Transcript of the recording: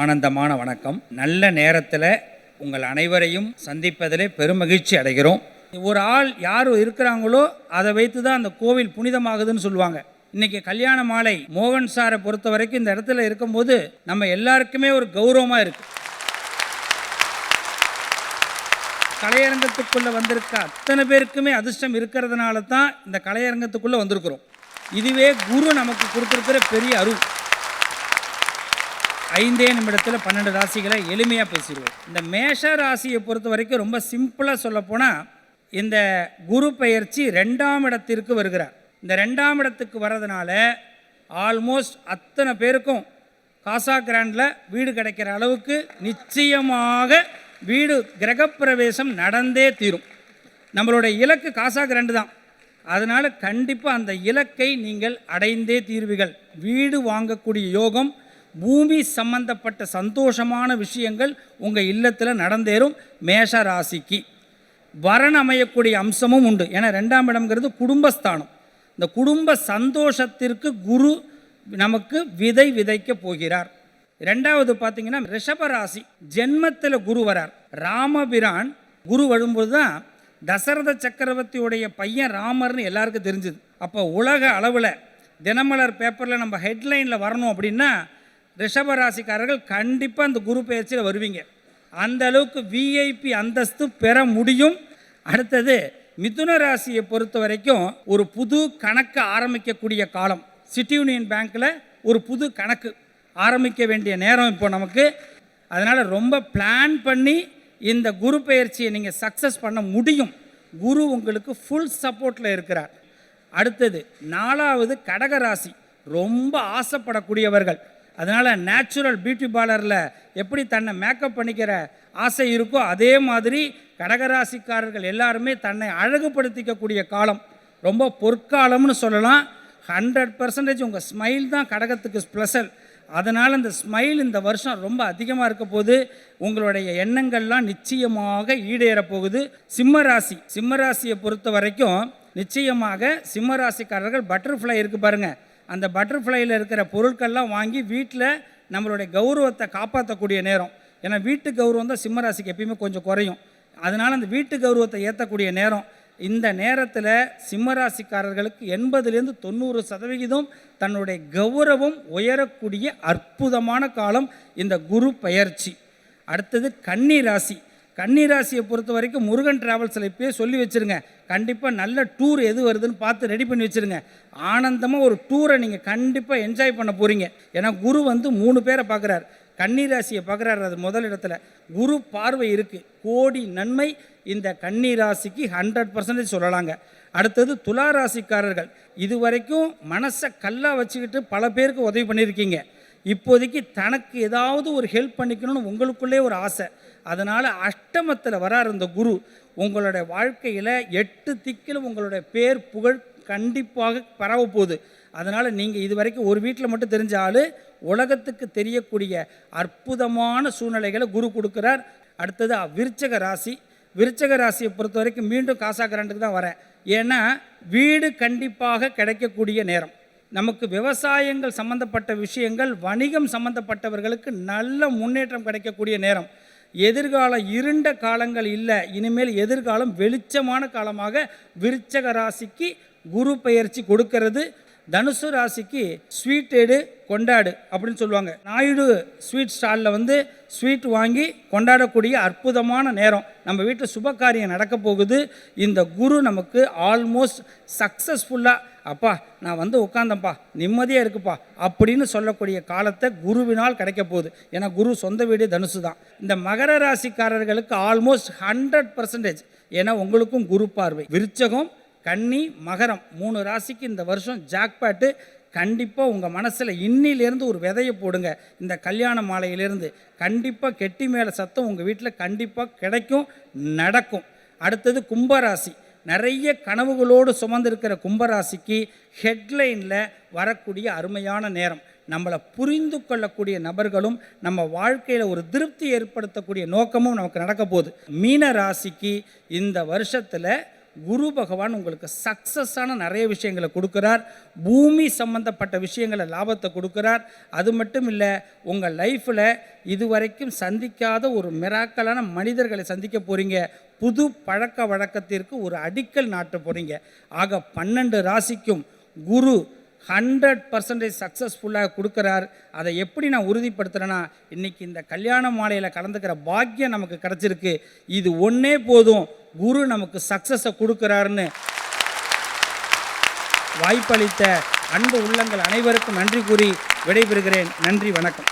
ஆனந்தமான வணக்கம். நல்ல நேரத்தில் உங்கள் அனைவரையும் சந்திப்பதிலே பெருமகிழ்ச்சி அடைகிறோம். ஒரு ஆள் யார் இருக்கிறாங்களோ அதை வைத்து தான் அந்த கோவில் புனிதமாகுதுன்னு சொல்லுவாங்க. இன்னைக்கு கல்யாண மாலை மோகன் சாரை பொறுத்த வரைக்கும் இந்த இடத்துல இருக்கும்போது நம்ம எல்லாருக்குமே ஒரு கௌரவமாக இருக்கு. கலையரங்கத்துக்குள்ளே வந்திருக்க அத்தனை பேருக்குமே அதிர்ஷ்டம் இருக்கிறதுனால தான் இந்த கலையரங்கத்துக்குள்ளே வந்திருக்கிறோம். இதுவே குரு நமக்கு கொடுத்துருக்கிற பெரிய அருள். ஐந்தே நிமிடத்தில் பன்னெண்டு ராசிகளை எளிமையாக பேசிடுவோம். இந்த மேஷ ராசியை பொறுத்த வரைக்கும் ரொம்ப சிம்பிளாக சொல்லப்போனால் இந்த குரு பெயர்ச்சி ரெண்டாம் இடத்திற்கு வருகிறார். இந்த ரெண்டாம் இடத்துக்கு வர்றதுனால ஆல்மோஸ்ட் அத்தனை பேருக்கும் காசா கிராண்டில் வீடு கிடைக்கிற அளவுக்கு நிச்சயமாக வீடு கிரகப்பிரவேசம் நடந்தே தீரும். நம்மளுடைய இலக்கு காசா கிராண்டு தான். அதனால் கண்டிப்பாக அந்த இலக்கை நீங்கள் அடைந்தே தீர்வீர்கள். வீடு வாங்கக்கூடிய யோகம் பூமி சம்பந்தப்பட்ட சந்தோஷமான விஷயங்கள் உங்கள் இல்லத்தில் நடந்தேறும் மேஷ ராசிக்கு. வரன் அமையக்கூடிய அம்சமும் உண்டு. ஏன்னா ரெண்டாம் இடம்ங்கிறது குடும்பஸ்தானம். இந்த குடும்ப சந்தோஷத்திற்கு குரு நமக்கு விதை விதைக்க போகிறார். ரெண்டாவது பார்த்தீங்கன்னா ரிஷபராசி ஜென்மத்தில் குரு வரார். ராமபிரான் குரு வரும்போது தான் தசரத சக்கரவர்த்தியுடைய பையன் ராமர்னு எல்லாருக்கும் தெரிஞ்சுது. அப்போ உலக அளவில் தினமலர் பேப்பரில் நம்ம ஹெட்லைனில் வரணும் அப்படின்னா ரிஷபராசிக்காரர்கள் கண்டிப்பாக அந்த குரு பயிற்சியில் வருவீங்க. அந்த அளவுக்கு விஐபி அந்தஸ்து பெற முடியும். அடுத்தது மிதுன ராசியை பொறுத்த வரைக்கும் ஒரு புது கணக்கு ஆரம்பிக்கக்கூடிய காலம். சிட்டி யூனியன் பேங்க்கில் ஒரு புது கணக்கு ஆரம்பிக்க வேண்டிய நேரம் இப்போ நமக்கு. அதனால் ரொம்ப பிளான் பண்ணி இந்த குரு பயிற்சியை நீங்கள் சக்ஸஸ் பண்ண முடியும். குரு உங்களுக்கு ஃபுல் சப்போர்ட்டில் இருக்கிறார். அடுத்தது நாலாவது கடகராசி. ரொம்ப ஆசைப்படக்கூடியவர்கள். அதனால் நேச்சுரல் பியூட்டி பார்லரில் எப்படி தன்னை மேக்கப் பண்ணிக்கிற ஆசை இருக்கோ அதே மாதிரி கடகராசிக்காரர்கள் எல்லாருமே தன்னை அழகுபடுத்திக்கக்கூடிய காலம் ரொம்ப பொற்காலம்னு சொல்லலாம். ஹண்ட்ரட் பர்சன்டேஜ் உங்கள் ஸ்மைல் தான் கடகத்துக்கு ஸ்பெஷல் அதனால் இந்த ஸ்மைல் இந்த வருஷம் ரொம்ப அதிகமாக இருக்க போது உங்களுடைய எண்ணங்கள்லாம் நிச்சயமாக ஈடேறப்போகுது சிம்மராசி சிம்மராசியை பொறுத்த வரைக்கும் நிச்சயமாக சிம்மராசிக்காரர்கள் பட்டர்ஃப்ளை இருக்குது பாருங்கள் அந்த பட்டர்ஃப்ளையில் இருக்கிற பொருட்கள்லாம் வாங்கி வீட்டில் நம்மளுடைய கௌரவத்தை காப்பாற்றக்கூடிய நேரம். ஏன்னா வீட்டு கௌரவம் தான் சிம்மராசிக்கு எப்பயுமே கொஞ்சம் குறையும். அதனால் அந்த வீட்டு கௌரவத்தை ஏற்றக்கூடிய நேரம். இந்த நேரத்தில் சிம்மராசிக்காரர்களுக்கு எண்பதுலேருந்து தொண்ணூறு சதவிகிதம் தன்னுடைய கௌரவம் உயரக்கூடிய அற்புதமான காலம் இந்த குரு பெயர்ச்சி அடுத்தது கன்னி ராசி. கன்னிராசியை பொறுத்த வரைக்கும் முருகன் டிராவல்ஸில் இப்போயே சொல்லி வச்சுருங்க. கண்டிப்பாக நல்ல டூர் எது வருதுன்னு பார்த்து ரெடி பண்ணி வச்சுருங்க. ஆனந்தமாக ஒரு டூரை நீங்கள் கண்டிப்பாக என்ஜாய் பண்ண போகிறீங்க ஏன்னா குரு வந்து மூணு பேரை பார்க்குறாரு. கன்னிராசியை பார்க்குறாரு அது முதல் இடத்துல. குரு பார்வை இருக்குது கோடி நன்மை இந்த கன்னிராசிக்கு ஹண்ட்ரட் பர்சன்டேஜ் சொல்லலாங்க. அடுத்தது துலா ராசிக்காரர்கள் இது வரைக்கும் மனசை கல்லாக வச்சுக்கிட்டு பல பேருக்கு உதவி பண்ணியிருக்கீங்க. இப்போதைக்கு தனக்கு ஏதாவது ஒரு ஹெல்ப் பண்ணிக்கணும்னு உங்களுக்குள்ளே ஒரு ஆசை. அதனால் அஷ்டமத்தில் வரார் இந்த குரு. உங்களுடைய வாழ்க்கையில் எட்டு திக்கிலும் உங்களுடைய பேர் புகழ் கண்டிப்பாக பரவ போகுது. அதனால் நீங்கள் இது வரைக்கும் ஒரு வீட்டில் மட்டும் தெரிஞ்ச ஆள் உலகத்துக்கு தெரியக்கூடிய அற்புதமான சூழ்நிலைகளை குரு கொடுக்குறார். அடுத்தது விருச்சக ராசி. விருச்சக ராசியை பொறுத்த வரைக்கும் மீண்டும் காசாகரண்ட்டுக்கு தான் வரேன். ஏன்னா வீடு கண்டிப்பாக கிடைக்கக்கூடிய நேரம். நமக்கு விவசாயங்கள் சம்பந்தப்பட்ட விஷயங்கள் வணிகம் சம்பந்தப்பட்டவர்களுக்கு நல்ல முன்னேற்றம் கிடைக்கக்கூடிய நேரம். எதிர்காலம் இருண்ட காலங்கள் இல்லை. இனிமேல் எதிர்காலம் வெளிச்சமான காலமாக விருச்சக ராசிக்கு குரு பெயர்ச்சி கொடுக்கிறது. தனுசு ராசிக்கு ஸ்வீட் எடு கொண்டாடு அப்படின்னு சொல்லுவாங்க. நாயுடு ஸ்வீட் ஸ்டாலில் வந்து ஸ்வீட் வாங்கி கொண்டாடக்கூடிய அற்புதமான நேரம். நம்ம வீட்டில் சுப காரியம் நடக்க போகுது. இந்த குரு நமக்கு ஆல்மோஸ்ட் சக்ஸஸ்ஃபுல்லாக அப்பா நான் வந்து உட்காந்தப்பா நிம்மதியாக இருக்குப்பா அப்படின்னு சொல்லக்கூடிய காலத்தை குருவினால் கிடைக்க போகுது. ஏன்னா குரு சொந்த வீடு தனுசு தான். இந்த மகர ராசிக்காரர்களுக்கு ஆல்மோஸ்ட் ஹண்ட்ரட் பர்சன்டேஜ் ஏன்னா உங்களுக்கும் குரு பார்வை. விருச்சகம் கன்னி மகரம் மூணு ராசிக்கு இந்த வருஷம் ஜாக்பாட்டு கண்டிப்பாக உங்கள் மனசில் இன்னிலேருந்து ஒரு விதையை போடுங்க. இந்த கல்யாண மாலையிலேருந்து கண்டிப்பாக கெட்டி மேலே சத்தம் உங்கள் வீட்டில் கண்டிப்பாக கிடைக்கும் நடக்கும். அடுத்தது கும்பராசி. நிறைய கனவுகளோடு சுமந்திருக்கிற கும்பராசிக்கு ஹெட்லைனில் வரக்கூடிய அருமையான நேரம். நம்மளை புரிந்து கொள்ளக்கூடிய நபர்களும் நம்ம வாழ்க்கையில் ஒரு திருப்தி ஏற்படுத்தக்கூடிய நோக்கமும் நமக்கு நடக்க போகுது. மீன ராசிக்கு இந்த வருஷத்தில் குரு பகவான் உங்களுக்கு சக்ஸஸான நிறைய விஷயங்களை கொடுக்குறார். பூமி சம்பந்தப்பட்ட விஷயங்களை லாபத்தை கொடுக்குறார். அது மட்டும் இல்லை உங்கள் லைஃப்பில் இதுவரைக்கும் சந்திக்காத ஒரு மிராக்கலான மனிதர்களை சந்திக்க போகிறீங்க புது பழக்க வழக்கத்திற்கு ஒரு அடிக்கல் நாட்ட போகிறீங்க ஆக பன்னெண்டு ராசிக்கும் குரு ஹண்ட்ரட் பர்சன்டேஜ் சக்ஸஸ்ஃபுல்லாக கொடுக்குறார். அதை எப்படி நான் உறுதிப்படுத்துகிறேன்னா இன்றைக்கி இந்த கல்யாண மாலையில் கலந்துக்கிற பாக்கியம் நமக்கு கிடச்சிருக்கு. இது ஒன்றே போதும். குரு நமக்கு சக்ஸஸை கொடுக்குறாருன்னு வாய்ப்பளித்த அன்பு உள்ளங்கள் அனைவருக்கும் நன்றி கூறி விடைபெறுகிறேன். நன்றி வணக்கம்.